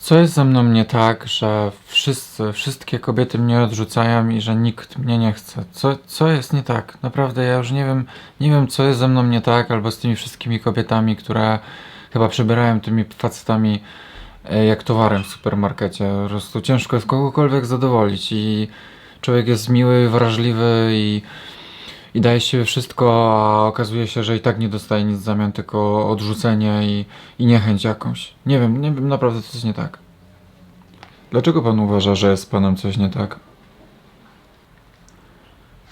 Co jest ze mną nie tak, że wszyscy, wszystkie kobiety mnie odrzucają i że nikt mnie nie chce? Co, co jest nie tak? Naprawdę ja już nie wiem, nie wiem co jest ze mną nie tak, albo z tymi wszystkimi kobietami, które chyba przebierają tymi facetami e, jak towarem w supermarkecie. Po prostu ciężko jest kogokolwiek zadowolić i człowiek jest miły, wrażliwy i, i daje się wszystko, a okazuje się, że i tak nie dostaje nic w zamian, tylko odrzucenie i, i niechęć jakąś. Nie wiem, nie wiem naprawdę co jest nie tak. Dlaczego pan uważa, że jest z panem coś nie tak?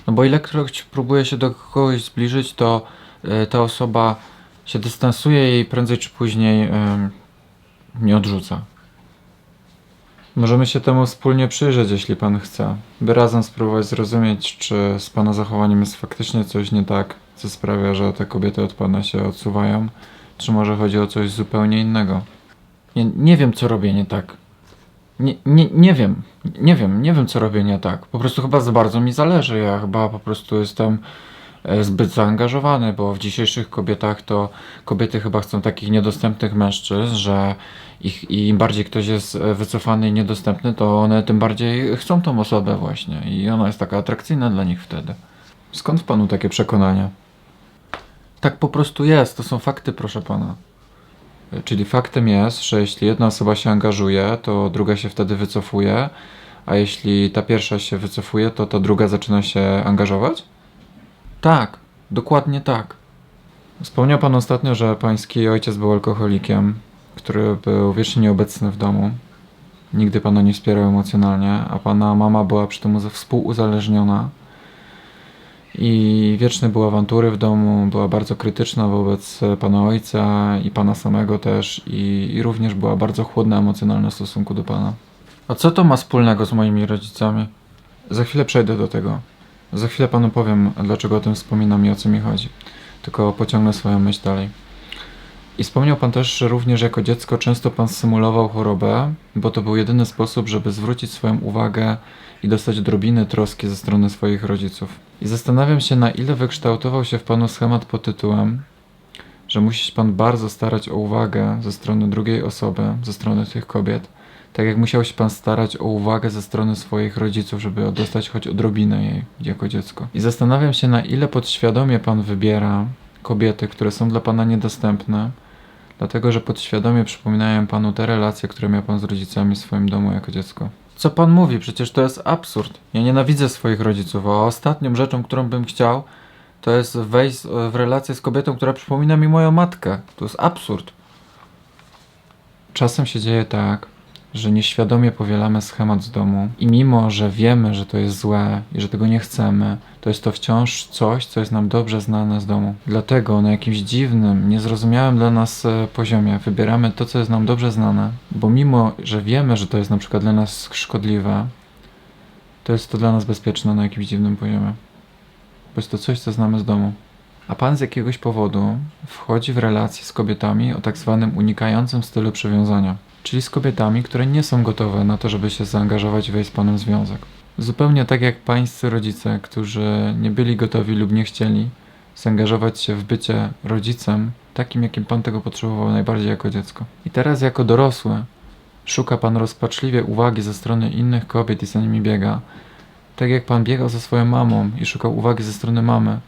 No bo ilekroć próbuje się do kogoś zbliżyć, to y, ta osoba się dystansuje i prędzej czy później y, mnie odrzuca. Możemy się temu wspólnie przyjrzeć, jeśli pan chce, by razem spróbować zrozumieć, czy z pana zachowaniem jest faktycznie coś nie tak, co sprawia, że te kobiety od pana się odsuwają, czy może chodzi o coś zupełnie innego. Nie, nie wiem, co robię nie tak. Nie, nie, nie wiem, nie wiem, nie wiem, co robię nie tak. Po prostu chyba za bardzo mi zależy. Ja chyba po prostu jestem e, zbyt zaangażowany, bo w dzisiejszych kobietach to kobiety chyba chcą takich niedostępnych mężczyzn, że ich, i im bardziej ktoś jest e, wycofany i niedostępny, to one tym bardziej chcą tą osobę właśnie i ona jest taka atrakcyjna dla nich wtedy. Skąd w panu takie przekonania? Tak po prostu jest, to są fakty, proszę pana. E, Czyli faktem jest, że jeśli jedna osoba się angażuje, to druga się wtedy wycofuje, a jeśli ta pierwsza się wycofuje, to ta druga zaczyna się angażować? Tak, dokładnie tak. Wspomniał pan ostatnio, że pański ojciec był alkoholikiem, który był wiecznie nieobecny w domu. Nigdy pana nie wspierał emocjonalnie, a pana mama była przy tym uza- współuzależniona. I wieczne były awantury w domu, była bardzo krytyczna wobec pana ojca i pana samego też, i, i również była bardzo chłodna emocjonalnie w stosunku do pana. A co to ma wspólnego z moimi rodzicami? Za chwilę przejdę do tego. Za chwilę panu powiem, dlaczego o tym wspominam i o co mi chodzi. Tylko pociągnę swoją myśl dalej. I wspomniał pan też, że również jako dziecko często pan symulował chorobę, bo to był jedyny sposób, żeby zwrócić swoją uwagę i dostać odrobinę troski ze strony swoich rodziców. I zastanawiam się, na ile wykształtował się w panu schemat pod tytułem, że musi się pan bardzo starać o uwagę ze strony drugiej osoby, ze strony tych kobiet, tak jak musiał się pan starać o uwagę ze strony swoich rodziców, żeby dostać choć odrobinę jej jako dziecko. I zastanawiam się, na ile podświadomie pan wybiera kobiety, które są dla pana niedostępne, dlatego że podświadomie przypominają panu te relacje, które miał pan z rodzicami w swoim domu jako dziecko. Co pan mówi? Przecież to jest absurd. Ja nienawidzę swoich rodziców, a ostatnią rzeczą, którą bym chciał, to jest wejść w relację z kobietą, która przypomina mi moją matkę. To jest absurd. Czasem się dzieje tak, że nieświadomie powielamy schemat z domu i mimo, że wiemy, że to jest złe i że tego nie chcemy, to jest to wciąż coś, co jest nam dobrze znane z domu. Dlatego na jakimś dziwnym, niezrozumiałym dla nas e, poziomie wybieramy to, co jest nam dobrze znane, bo mimo, że wiemy, że to jest na przykład dla nas szkodliwe, to jest to dla nas bezpieczne na jakimś dziwnym poziomie. Bo jest to coś, co znamy z domu. A pan z jakiegoś powodu wchodzi w relacje z kobietami o tak zwanym unikającym stylu przywiązania. Czyli z kobietami, które nie są gotowe na to, żeby się zaangażować i wejść z panem w związek. Zupełnie tak jak pańscy rodzice, którzy nie byli gotowi lub nie chcieli zaangażować się w bycie rodzicem, takim jakim pan tego potrzebował najbardziej jako dziecko. I teraz jako dorosły szuka pan rozpaczliwie uwagi ze strony innych kobiet i za nimi biega. Tak jak pan biegał za swoją mamą i szukał uwagi ze strony mamy,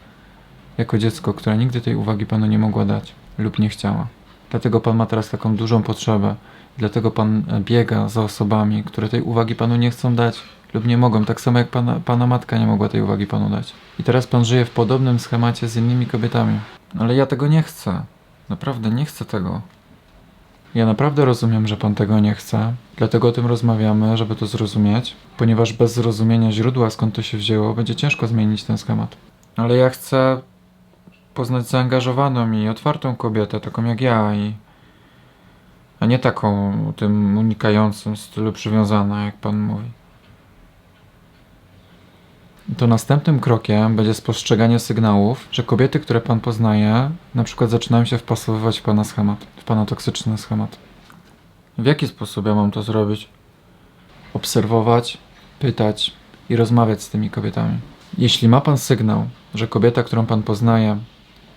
jako dziecko, która nigdy tej uwagi panu nie mogła dać lub nie chciała. Dlatego pan ma teraz taką dużą potrzebę. Dlatego pan e, biega za osobami, które tej uwagi panu nie chcą dać lub nie mogą, tak samo jak pana, pana matka nie mogła tej uwagi panu dać. I teraz pan żyje w podobnym schemacie z innymi kobietami. Ale ja tego nie chcę. Naprawdę nie chcę tego. Ja naprawdę rozumiem, że pan tego nie chce, dlatego o tym rozmawiamy, żeby to zrozumieć, ponieważ bez zrozumienia źródła, skąd to się wzięło, będzie ciężko zmienić ten schemat. Ale ja chcę poznać zaangażowaną i otwartą kobietę, taką jak ja, i a nie taką tym unikającym stylu przywiązana, jak pan mówi. To następnym krokiem będzie spostrzeganie sygnałów, że kobiety, które pan poznaje, na przykład zaczynają się wpasowywać w pana schemat, w pana toksyczny schemat. W jaki sposób ja mam to zrobić? Obserwować, pytać i rozmawiać z tymi kobietami. Jeśli ma pan sygnał, że kobieta, którą pan poznaje,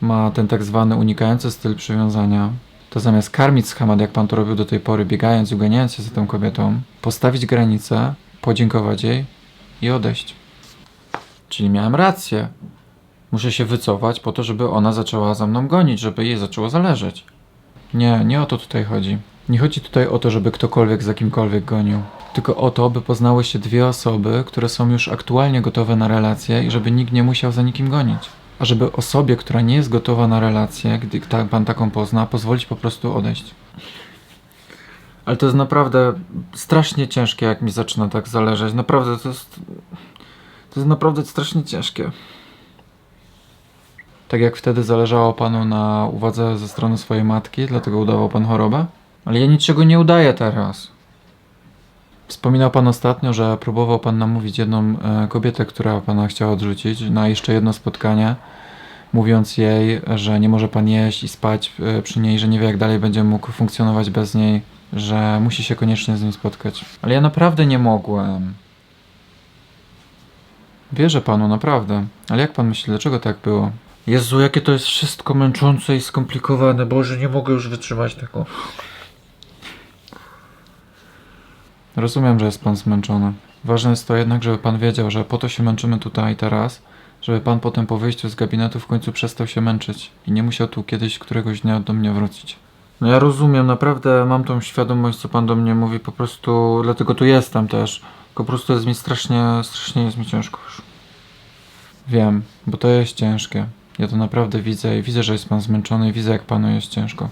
ma ten tak zwany unikający styl przywiązania, to zamiast karmić schemat, jak pan to robił do tej pory, biegając i uganiając się za tą kobietą, postawić granicę, podziękować jej i odejść. Czyli miałem rację. Muszę się wycofać po to, żeby ona zaczęła za mną gonić, żeby jej zaczęło zależeć. Nie, nie o to tutaj chodzi. Nie chodzi tutaj o to, żeby ktokolwiek za kimkolwiek gonił. Tylko o to, by poznały się dwie osoby, które są już aktualnie gotowe na relacje i żeby nikt nie musiał za nikim gonić. A żeby osobie, która nie jest gotowa na relacje, gdy ta, pan taką pozna, pozwolić po prostu odejść. Ale to jest naprawdę strasznie ciężkie, jak mi zaczyna tak zależeć. Naprawdę to jest. To jest naprawdę strasznie ciężkie. Tak jak wtedy zależało panu na uwadze ze strony swojej matki, dlatego udawał pan chorobę? Ale ja niczego nie udaję teraz. Wspominał pan ostatnio, że próbował pan namówić jedną e, kobietę, która pana chciała odrzucić, na jeszcze jedno spotkanie, mówiąc jej, że nie może pan jeść i spać e, przy niej, że nie wie jak dalej będzie mógł funkcjonować bez niej, że musi się koniecznie z nim spotkać. Ale ja naprawdę nie mogłem. Wierzę panu, naprawdę. Ale jak pan myśli, dlaczego tak było? Jezu, jakie to jest wszystko męczące i skomplikowane. Boże, nie mogę już wytrzymać tego. Rozumiem, że jest pan zmęczony. Ważne jest to jednak, żeby pan wiedział, że po to się męczymy tutaj i teraz, żeby pan potem po wyjściu z gabinetu w końcu przestał się męczyć i nie musiał tu kiedyś któregoś dnia do mnie wrócić. No ja rozumiem, naprawdę mam tą świadomość, co pan do mnie mówi, po prostu dlatego tu jestem też. Po prostu jest mi strasznie, strasznie jest mi ciężko już. Wiem, bo to jest ciężkie. Ja to naprawdę widzę i widzę, że jest pan zmęczony i widzę, jak panu jest ciężko.